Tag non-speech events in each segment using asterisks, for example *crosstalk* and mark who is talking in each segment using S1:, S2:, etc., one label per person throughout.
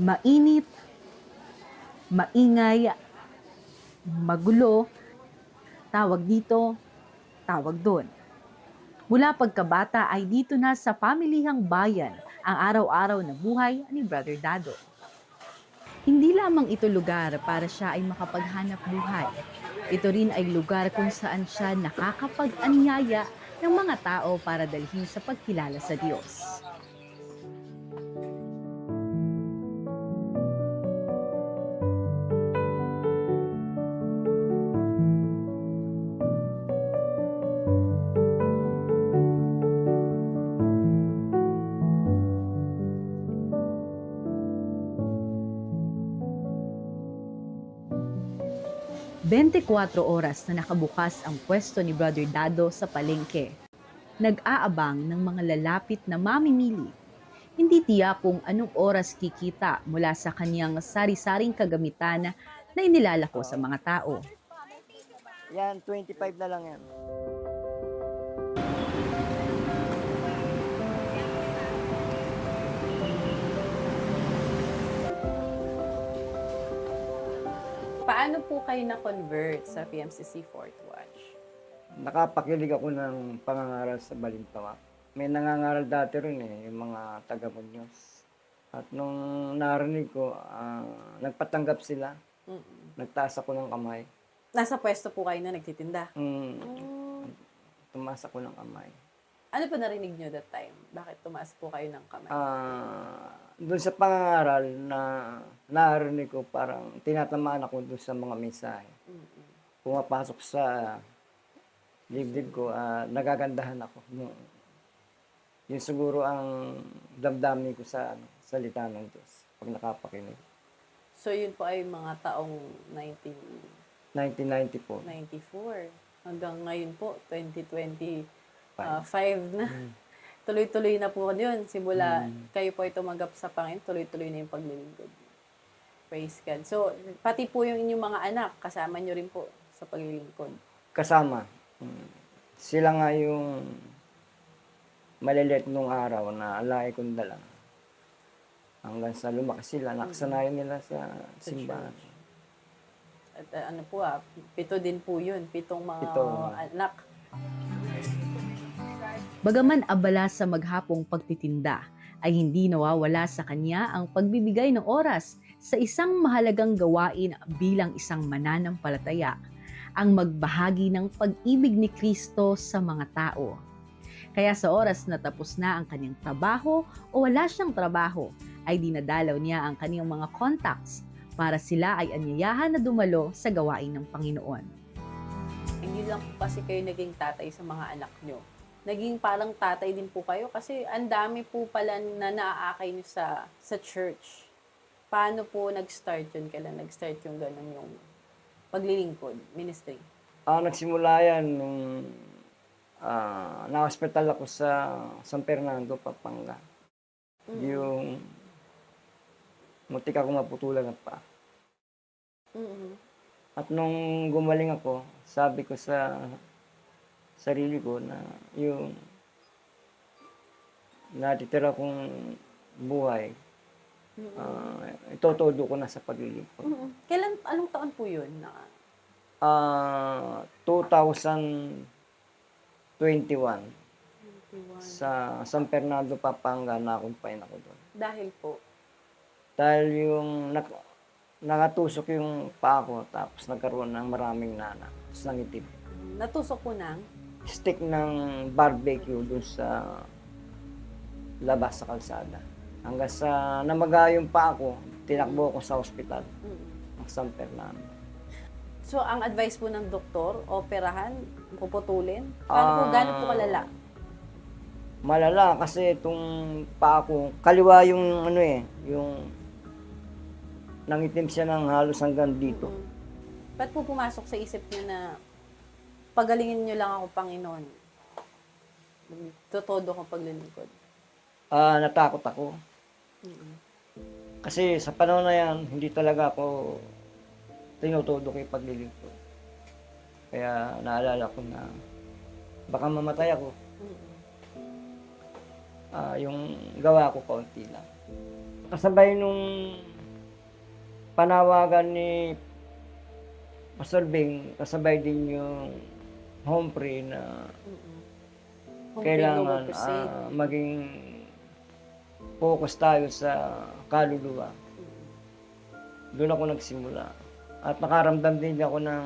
S1: mainit, maingay, magulo, tawag dito, tawag doon. Mula pagkabata ay dito na sa pamilihang bayan ang araw-araw na buhay ni Brother Dado. Hindi lamang ito lugar para siya ay makapaghanap buhay. Ito rin ay lugar kung saan siya nakakapag-anyaya ng mga tao para dalhin sa pagkilala sa Diyos. Bente-cuatro oras na nakabukas ang pwesto ni Brother Dado sa palengke. Nag-aabang ng mga lalapit na mamimili. Hindi tiyak kung anong oras kikita mula sa kanyang sari-saring kagamitan na inilalako sa mga tao.
S2: Yan, 25 na lang yan.
S3: Paano po kayo na-convert sa PMCC Fort Watch?
S2: Nakapakilig ako ng pangangaral sa Balintawak. May nangangaral dati rin eh, yung mga taga Muñoz. At nung narinig ko, ah, nagpatanggap sila.
S3: Mm-mm.
S2: Nagtaas ako ng kamay.
S3: Nasa pwesto po kayo na nagtitinda.
S2: Mm,
S3: Mm.
S2: tumaas ako ng kamay.
S3: Ano po narinig nyo that time? Bakit tumaas po kayo ng kamay?
S2: Ah, doon sa pangangaral na narinig ko, parang tinatamaan ako doon sa mga mensahe.
S3: Mm-mm.
S2: Pumapasok sa dibdib ko, ah, nagagandahan ako. Yung, yun siguro ang damdamin ko sa ano, salita ng Diyos pag nakapakinig.
S3: So yun po ay mga taong
S2: 1990 po.
S3: 1994. Hanggang ngayon po, 2025
S2: Fine.
S3: na.
S2: Mm. *laughs*
S3: Tuloy-tuloy na po yun. Simula
S2: Mm.
S3: kayo po ay tumanggap sa Panginoon, tuloy-tuloy na yung paglilingkod. Praise God. So, pati po yung inyong mga anak, kasama nyo rin po sa paglilingkod.
S2: Kasama. Sila nga yung malilit nung araw na alay kong dala. Hanggang sa lumaki sila, nakasanayan nila sa simbahan.
S3: At uh, ano po ah, pito din po yun. Pitong mga
S2: Pitong.
S3: anak.
S1: Bagaman abala sa maghapong pagtitinda, ay hindi nawawala sa kanya ang pagbibigay ng oras sa isang mahalagang gawain bilang isang mananampalataya, ang magbahagi ng pag-ibig ni Kristo sa mga tao. Kaya sa oras na tapos na ang kanyang trabaho o wala siyang trabaho, ay dinadalaw niya ang kanyang mga contacts para sila ay anyayahan na dumalo sa gawain ng Panginoon.
S3: Hindi lang po kasi kayo naging tatay sa mga anak nyo. Naging parang tatay din po kayo kasi ang dami po pala na naaakay nyo sa, sa church. Paano po nag-start yun? Kailan nag-start yung ganun yung paglilingkod, ministry?
S2: Ah, nagsimula yan nung ah, na-hospital ako sa San Fernando, Pampanga. Yung mutik ako maputulan ng paa.
S3: Mm-mm.
S2: At nung gumaling ako, sabi ko sa sarili ko na yung natitira kong buhay,
S3: Mm-mm.
S2: ah, itotodo ko na sa paglilingkod.
S3: Mm-mm. Kailan, anong taon po yun? Na,
S2: Ah, 2021 sa San Fernando, Pampanga, na-confine ako doon.
S3: dahil po,
S2: Dahil yung nak nakatusok yung paa ko, tapos nagkaroon ng maraming nana, tapos nangitim.
S3: natusok po ng
S2: Stick ng barbecue dun sa labas sa kalsada. Hanggang sa namaga yung paa ko, tinakbo ko sa ospital
S3: Mm.
S2: ng San Fernando.
S3: So, ang advice po ng doktor, operahan, puputulin? Paano po,
S2: Ah.
S3: gano'n po kalala?
S2: Malala kasi itong paa ko, kaliwa yung ano eh, yung nangitim siya ng halos hanggang dito.
S3: Mm. Ba't po pumasok sa isip niyo na pagalingin niyo lang ako, Panginoon? Totodo ko paglilingkod.
S2: Ah, natakot ako.
S3: Mm.
S2: Kasi sa panahon na yan, hindi talaga ako tinutudo kay paglilingkod. Kaya naalala ko na baka mamatay ako.
S3: Mm.
S2: Ah, yung gawa ko kaunti lang. kasabay nung panawagan ni Pastor Bing, kasabay din yung home pray na
S3: Home
S2: kailangan
S3: Crusade.
S2: ah, maging focus tayo sa kaluluwa. Doon ako nagsimula. At nakaramdam din ako ng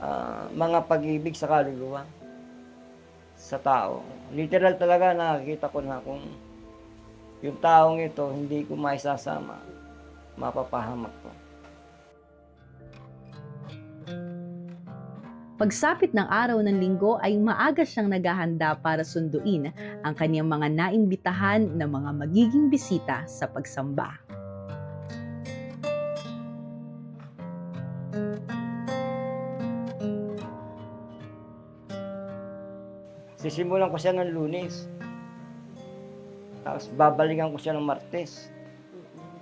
S2: ah, mga pag-ibig sa kaluluwa sa tao. Literal talaga nakakita ko na kung yung taong ito hindi ko maisasama, mapapahamak ko.
S1: Pagsapit ng araw ng linggo ay maaga siyang naghahanda para sunduin ang kanyang mga naimbitahan na mga magiging bisita sa pagsamba.
S2: Sisimulan ko siya ng lunes. Tapos babalikan ko siya ng martes.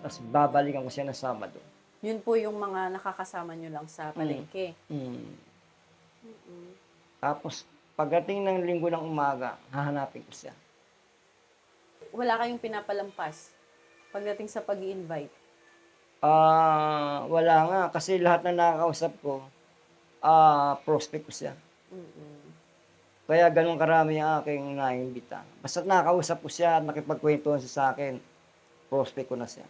S2: Tapos babalikan ko siya ng sabado.
S3: Yun po yung mga nakakasama nyo lang sa palengke.
S2: Mm. Tapos, pagdating ng linggo ng umaga, hahanapin ko siya.
S3: Wala kayong pinapalampas pagdating sa pag invite
S2: Ah, wala nga kasi lahat na nakakausap ko, ah, prospect ko siya. Kaya ganun karami ang aking naimbita. Basta nakakausap ko siya nakipagkwentuhan siya sa akin, prospect ko na siya.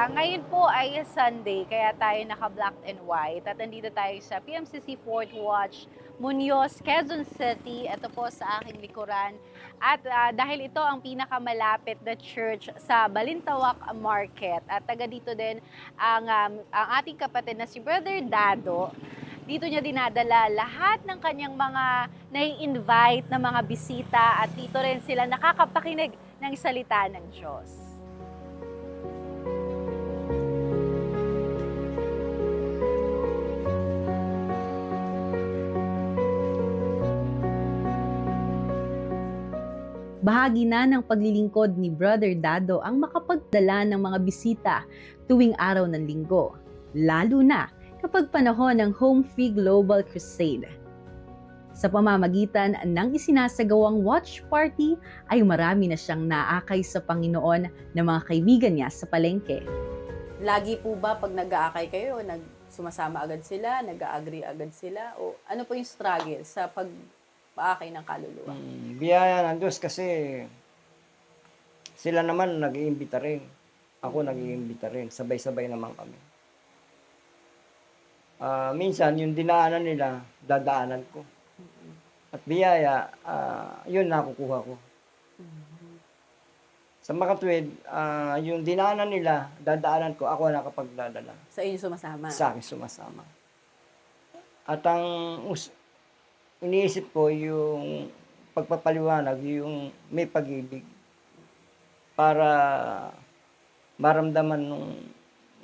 S4: Ngayon po ay Sunday, kaya tayo naka-black and white. At nandito tayo sa PMCC Fort Watch, Muñoz, Quezon City. Ito po sa aking likuran. At ah, dahil ito ang pinakamalapit na church sa Balintawak Market. At taga dito din ang, um, ang ating kapatid na si Brother Dado. Dito niya dinadala lahat ng kanyang mga nai-invite na mga bisita at dito rin sila nakakapakinig ng salita ng Diyos.
S1: Bahagi na ng paglilingkod ni Brother Dado ang makapagdala ng mga bisita tuwing araw ng linggo, lalo na kapag panahon ng Home Free Global Crusade. Sa pamamagitan ng isinasagawang watch party ay marami na siyang naakay sa Panginoon ng mga kaibigan niya sa palengke.
S3: Lagi po ba pag nag-aakay kayo, nag sumasama agad sila, nag-agree agad sila? O ano po yung struggle sa pag-aakay ng kaluluwa?
S2: Mm, biyaya ng Diyos kasi sila naman nag-iimbita rin. Ako nag-iimbita rin. Sabay-sabay naman kami. Ah, minsan, yung dinaanan nila, dadaanan ko. At biyaya, ah, yun nakukuha ko. Sa makatwid, ah, yung dinaanan nila, dadaanan ko, ako nakapagdadala.
S3: Sa inyo sumasama?
S2: Sa akin sumasama. At ang us- iniisip ko yung pagpapaliwanag, yung may pag-ibig para maramdaman nung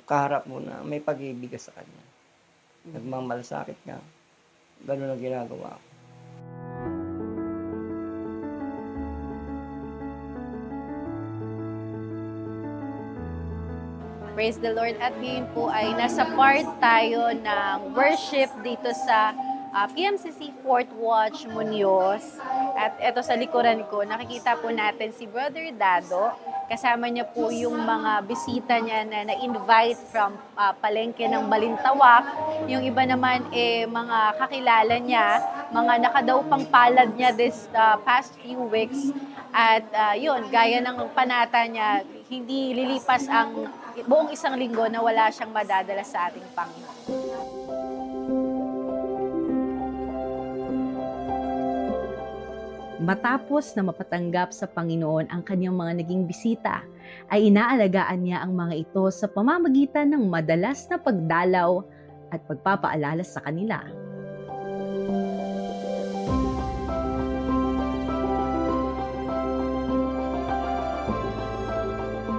S2: kaharap mo na may pag-ibig ka sa kanya. Nagmamalasakit ka. Ganun ang ginagawa ko.
S4: Praise the Lord. At ngayon po ay nasa part tayo ng worship dito sa ah, PMCC Fort Watch Muñoz. At ito sa likuran ko, nakikita po natin si Brother Dado. Kasama niya po yung mga bisita niya na na-invite from ah, palengke ng Balintawak. Yung iba naman eh mga kakilala niya, mga nakadaw pang palad niya this ah, past few weeks. At ah, yun, gaya ng panata niya, hindi lilipas ang buong isang linggo na wala siyang madadala sa ating Panginoon.
S1: Matapos na mapatanggap sa Panginoon ang kanyang mga naging bisita, ay inaalagaan niya ang mga ito sa pamamagitan ng madalas na pagdalaw at pagpapaalala sa kanila.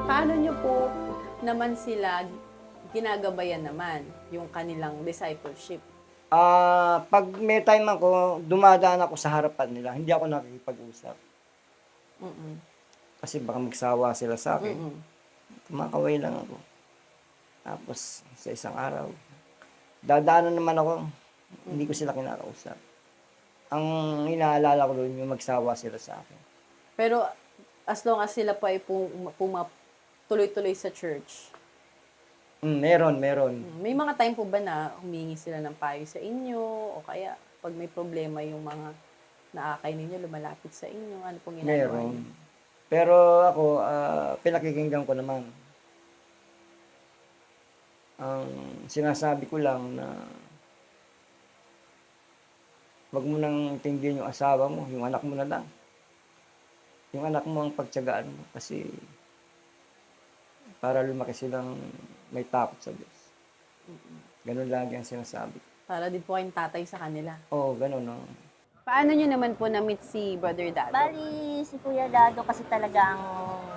S3: Paano nyo po naman sila ginagabayan naman yung kanilang discipleship?
S2: Ah, pag may time ako, dumadaan ako sa harapan nila. Hindi ako nakikipag-usap.
S3: Mm-mm.
S2: Kasi baka magsawa sila sa akin.
S3: Mm-mm.
S2: Kumakaway lang ako. Tapos, sa isang araw, dadaanan naman ako, hindi ko sila kinakausap. ang inaalala ko doon yung magsawa sila sa akin.
S3: Pero as long as sila po ay pum, puma- tuloy-tuloy sa church,
S2: Mm, meron, meron.
S3: may mga time po ba na humingi sila ng payo sa inyo o kaya pag may problema yung mga naakay ninyo, lumalapit sa inyo, ano pong ginagawa
S2: Meron.
S3: niyo?
S2: Pero ako, ah, pinakikinggan ko naman. Ang sinasabi ko lang na wag mo nang intindihin yung asawa mo, yung anak mo na lang. Yung anak mo ang pagtsagaan mo kasi para lumaki silang may takot sa Diyos. Ganun lagi ang sinasabi.
S3: Para din po kayong tatay sa kanila.
S2: Oo, ganun. No?
S3: Paano nyo naman po na-meet si Brother Dado?
S5: Bali, si Kuya Dado kasi talagang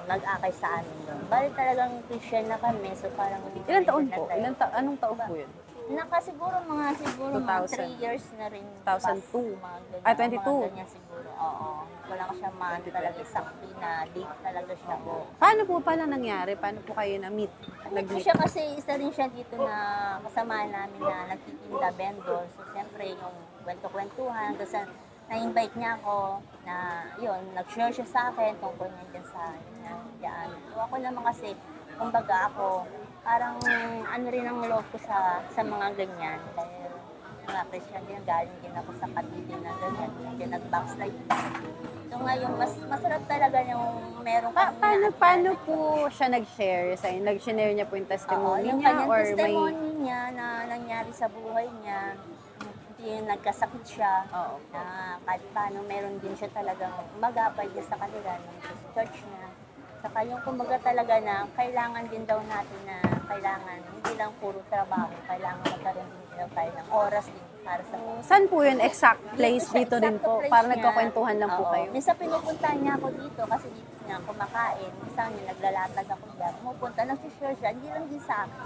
S5: nag-akay sa amin doon. Bali talagang Christian na kami, so parang...
S3: Ilan taon po? Ilan ta- anong taon po yun?
S5: Naka siguro mga siguro mga
S3: 2000.
S5: 3 years na rin.
S3: 2002.
S5: pas, mga ganyan,
S3: Ah, 22.
S5: Mga ganyan siguro, oo. Wala ko siya man talaga sakti na date talaga siya po.
S3: Paano po pala nangyari? Paano po kayo na-meet?
S5: Nag
S3: Nag-meet?
S5: siya kasi isa rin siya dito na kasama namin na nagtitinda vendor. So, siyempre, yung kwento-kwentuhan, sa na-invite niya ako na, yun, nag-share siya sa akin tungkol niya dyan sa, yan, yan. So, ako naman kasi, kumbaga ako, parang ano rin ang loob ko sa, sa mga ganyan. Dahil, mga Christian din, galing din ako sa katiti na ganyan, hindi nag-backslide. So ngayon, mas masarap talaga yung meron
S3: Pa-
S5: kami
S3: paano,
S5: na-
S3: paano po siya nag-share sa inyo? Nag-share niya po yung
S5: Oo,
S3: testimony
S5: yung
S3: niya
S5: kanyang
S3: or may...
S5: testimony niya na nangyari sa buhay niya, hindi yung nagkasakit siya,
S3: Oo.
S5: na kahit paano meron din siya talagang magabay niya sa kanila ng church niya. Saka yung kumbaga talaga na kailangan din daw natin na kailangan hindi lang puro trabaho, kailangan magkaroon din daw tayo ng oras din para sa
S3: Saan po yun? Exact place
S5: Dito siya,
S3: dito din
S5: exacto
S3: po?
S5: place
S3: Para
S5: niya.
S3: nagkakwentuhan lang po
S5: Oo.
S3: kayo?
S5: Minsan pinupuntahan niya ako dito kasi dito niya kumakain. Minsan niya naglalatag ako dyan. Pumupunta, nag-share siya. Hindi lang din sa akin.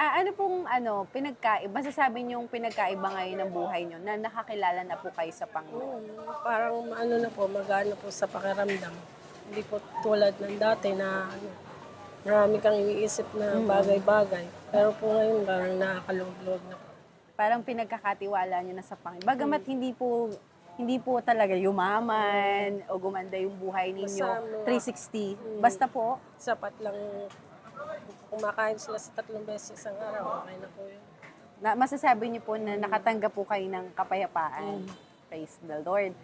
S3: Ah, ano pong ano, pinagkaiba? Masasabi niyong pinagkaiba ngayon ng buhay niyo na nakakilala na po kayo sa Panginoon?
S6: Oo, parang ano na po, magano po sa pakiramdam. Hindi po tulad ng dati na ano, marami kang iniisip na bagay-bagay. Pero po ngayon parang nakakalog-log na po.
S3: Parang pinagkakatiwala niyo na sa Panginoon. Bagamat hindi po hindi po talaga yumaman o gumanda yung buhay ninyo
S6: Basta
S3: 360.
S6: mga-
S3: Basta po,
S6: Sapat lang kumakain sila sa tatlong beses isang araw, okay na po yun.
S3: na, masasabi niyo po na nakatanggap po kayo ng kapayapaan. Praise the Lord.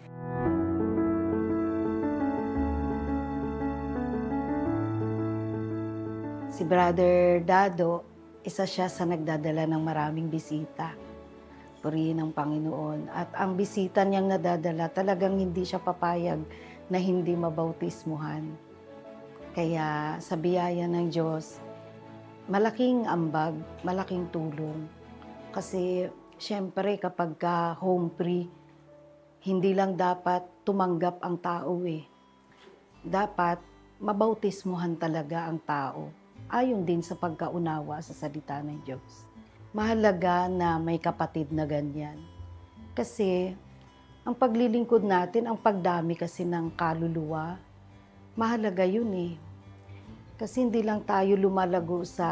S7: Si Brother Dado, isa siya sa nagdadala ng maraming bisita. Purihin ng Panginoon. At ang bisita niyang nadadala, talagang hindi siya papayag na hindi mabautismuhan. Kaya sa biyaya ng Diyos, malaking ambag, malaking tulong. Kasi syempre kapag ka home free, hindi lang dapat tumanggap ang tao eh. Dapat mabautismuhan talaga ang tao ayon din sa pagkaunawa sa salita ng Diyos. Mahalaga na may kapatid na ganyan. Kasi ang paglilingkod natin, ang pagdami kasi ng kaluluwa, mahalaga yun eh. Kasi hindi lang tayo lumalago sa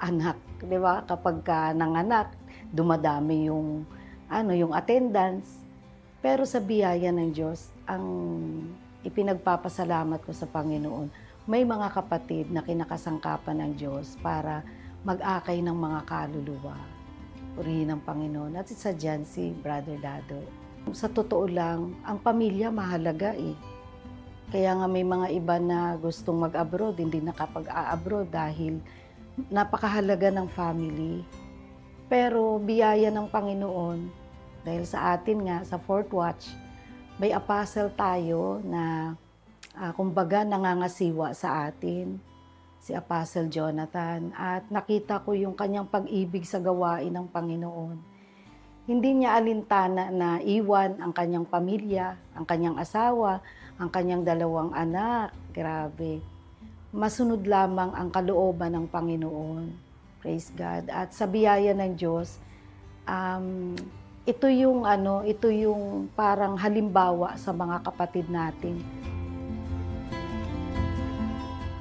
S7: anak, di ba? Kapag ka nanganak, dumadami yung ano, yung attendance. Pero sa biyaya ng Diyos, ang ipinagpapasalamat ko sa Panginoon, may mga kapatid na kinakasangkapan ng Diyos para mag-akay ng mga kaluluwa. Purihin ng Panginoon. At isa dyan si Brother Dado. Sa totoo lang, ang pamilya mahalaga eh. Kaya nga may mga iba na gustong mag-abroad, hindi nakapag-a-abroad dahil napakahalaga ng family. Pero biyaya ng Panginoon, dahil sa atin nga, sa Fourth Watch, may apostle tayo na ah, kumbaga nangangasiwa sa atin, si Apostle Jonathan. At nakita ko yung kanyang pag-ibig sa gawain ng Panginoon. Hindi niya alintana na iwan ang kanyang pamilya, ang kanyang asawa, ang kanyang dalawang anak. Grabe. Masunod lamang ang kalooban ng Panginoon. Praise God. At sa biyaya ng Diyos, um, ito yung ano, ito yung parang halimbawa sa mga kapatid natin.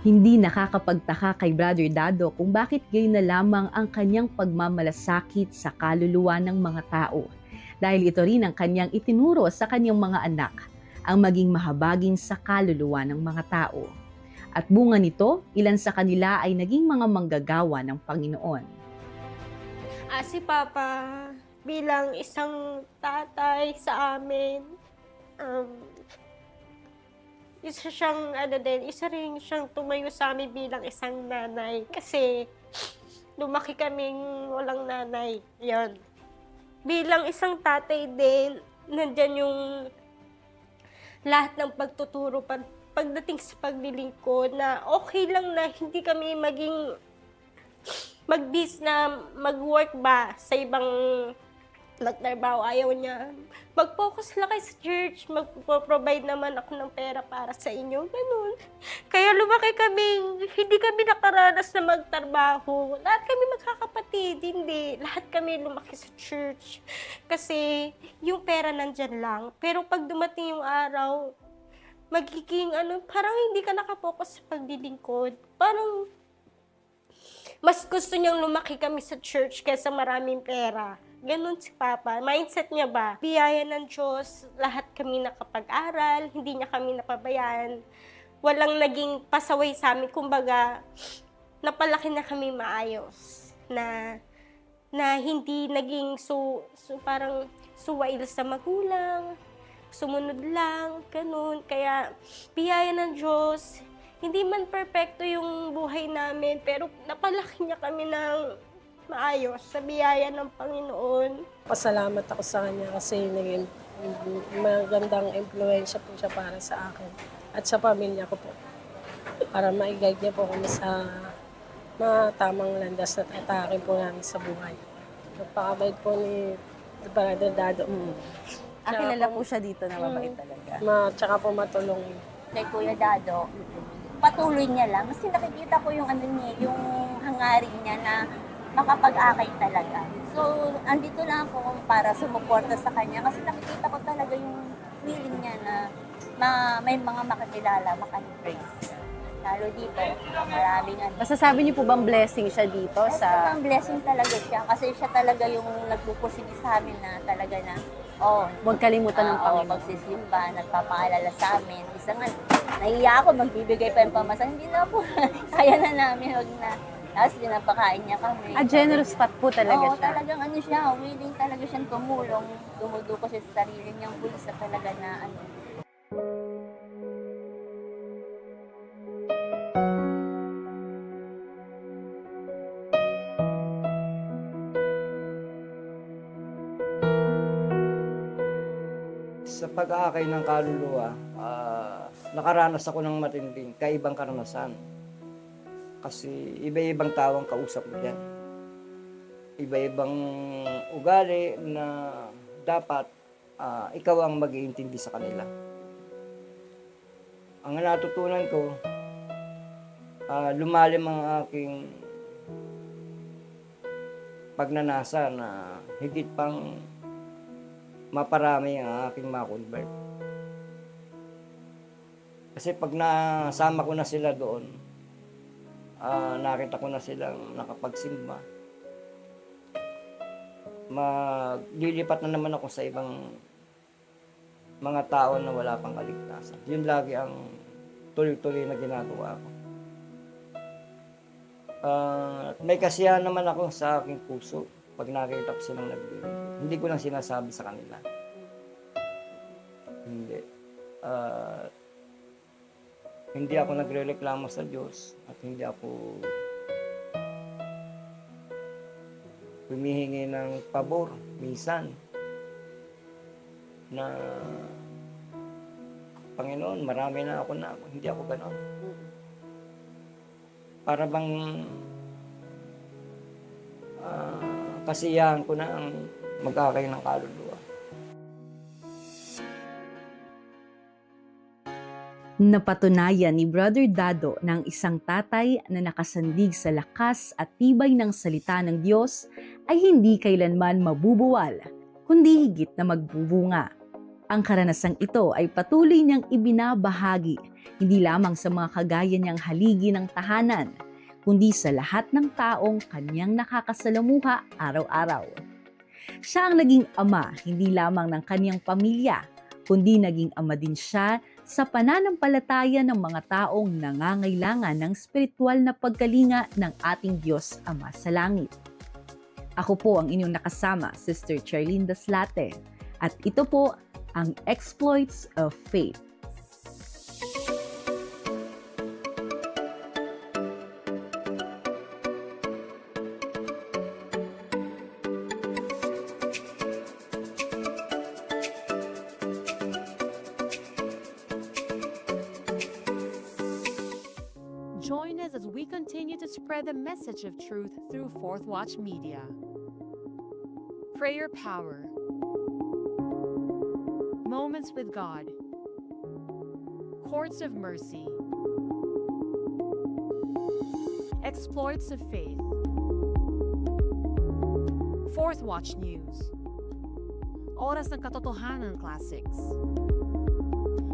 S1: Hindi nakakapagtaka kay Brother Dado kung bakit gayon na lamang ang kanyang pagmamalasakit sa kaluluwa ng mga tao. Dahil ito rin ang kanyang itinuro sa kanyang mga anak, ang maging mahabagin sa kaluluwa ng mga tao. At bunga nito, ilan sa kanila ay naging mga manggagawa ng Panginoon.
S8: Ah, si Papa bilang isang tatay sa amin, um, isa siyang, ano din, isa rin siyang tumayo sa amin bilang isang nanay. Kasi, lumaki kaming walang nanay. Yan. Bilang isang tatay din, nandyan yung lahat ng pagtuturo pag, pagdating sa paglilingkod na okay lang na hindi kami maging mag-bis na mag-work ba sa ibang magtrabaho, ayaw niya. Mag-focus lang kayo sa church, mag-provide naman ako ng pera para sa inyo, ganun. Kaya lumaki kami, hindi kami nakaranas na magtrabaho. Lahat kami magkakapatid, hindi. Lahat kami lumaki sa church. Kasi yung pera nandyan lang. Pero pag dumating yung araw, magiging ano, parang hindi ka nakapokus sa paglilingkod. Parang mas gusto niyang lumaki kami sa church kaysa maraming pera. Ganon si Papa. Mindset niya ba? Biyaya ng Diyos, lahat kami nakapag-aral, hindi niya kami napabayaan. Walang naging pasaway sa amin. Kumbaga, napalaki na kami maayos. Na, na hindi naging so, so parang suwail sa magulang, sumunod lang, ganun. Kaya, biyaya ng Diyos, hindi man perpekto yung buhay namin, pero napalaki niya kami ng maayos sa biyaya ng Panginoon.
S6: Pasalamat ako sa kanya kasi naging magandang impluensya po siya para sa akin at sa pamilya ko po. Para ma-guide niya po kami sa mga tamang landas at atake po namin sa buhay. Napakabait po ni Brother Dado.
S3: Ah, kilala po siya dito na mabait talaga.
S6: Ma, tsaka po matulong.
S5: Kay Kuya Dado, patuloy niya lang. Kasi nakikita ko yung ano niya, yung hangarin niya na makapag-akay talaga. So, andito lang ako para sumuporta sa kanya kasi nakikita ko talaga yung willing niya na ma- may mga makakilala, maka-embrace. Lalo dito, maraming ano.
S3: Masasabi niyo po bang blessing siya dito
S5: Sa
S3: sa...
S5: blessing talaga siya kasi siya talaga yung nagpupusigi sa amin na talaga na, oh,
S3: Huwag kalimutan ng
S5: Ah, oo,
S3: Panginoon.
S5: pagsisimba, nagpapaalala sa amin. Isa nga, nahiya ako, magbibigay pa yung pamasa. Hindi na po, *laughs* kaya na namin, wag na. Tapos pinapakain niya kami.
S3: Ah, generous pat po talaga
S5: Oo,
S3: siya.
S5: talagang ano siya, willing talaga siyang tumulong. Dumuduko siya sa sarili niyang bulsa talaga na ano.
S2: Sa pag-aakay ng kaluluwa, ah, nakaranas ako ng matinding kaibang karanasan. Kasi iba-ibang tao ang kausap mo dyan. Iba-ibang ugali na dapat ah, ikaw ang mag-iintindi sa kanila. Ang natutunan ko, ah, lumalim ang aking pagnanasa na higit pang maparami ang aking ma-convert. Kasi pag nasama ko na sila doon, ah, nakita ko na silang nakapagsimba, maglilipat na naman ako sa ibang mga tao na wala pang kaligtasan. Yun lagi ang tuloy-tuloy na ginagawa ko. Ah, may kasiyahan naman ako sa aking puso pag nakita ko silang nagbibigay. Hindi ko lang sinasabi sa kanila. Hindi. Ah, hindi ako nagrereklamo sa Diyos at hindi ako humihingi ng pabor minsan na Panginoon, marami na ako na hindi ako ganon. Para bang ah, kasiyahan ko na ang mag-akay ng kaluluwa.
S1: Napatunayan ni Brother Dado ng isang tatay na nakasandig sa lakas at tibay ng salita ng Diyos ay hindi kailanman mabubuwal, kundi higit na magbubunga. Ang karanasang ito ay patuloy niyang ibinabahagi hindi lamang sa mga kagaya niyang haligi ng tahanan, kundi sa lahat ng taong kanyang nakakasalamuha araw-araw. Siya ang naging ama hindi lamang ng kanyang pamilya, kundi naging ama din siya sa pananampalataya ng mga taong nangangailangan ng spiritual na pagkalinga ng ating Diyos Ama sa Langit. Ako po ang inyong nakasama, Sister Charlene Daslate, at ito po ang Exploits of Faith.
S9: The message of truth through Fourth Watch Media. Prayer Power. Moments with God. Courts of Mercy. Exploits of Faith. Fourth Watch News. Oras ng Katotohanan Classics.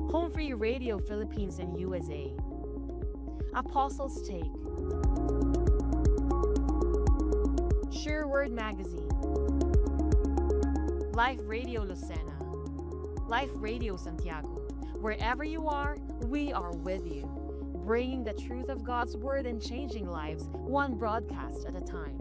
S9: Home Free Radio Philippines and USA Apostles Take. Magazine. Life Radio Lucena. Life Radio Santiago. Wherever you are, we are with you, bringing the truth of God's Word and changing lives one broadcast at a time.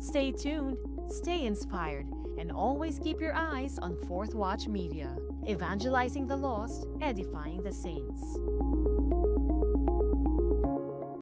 S9: Stay tuned, stay inspired, and always keep your eyes on Fourth Watch Media, evangelizing the lost, edifying the saints.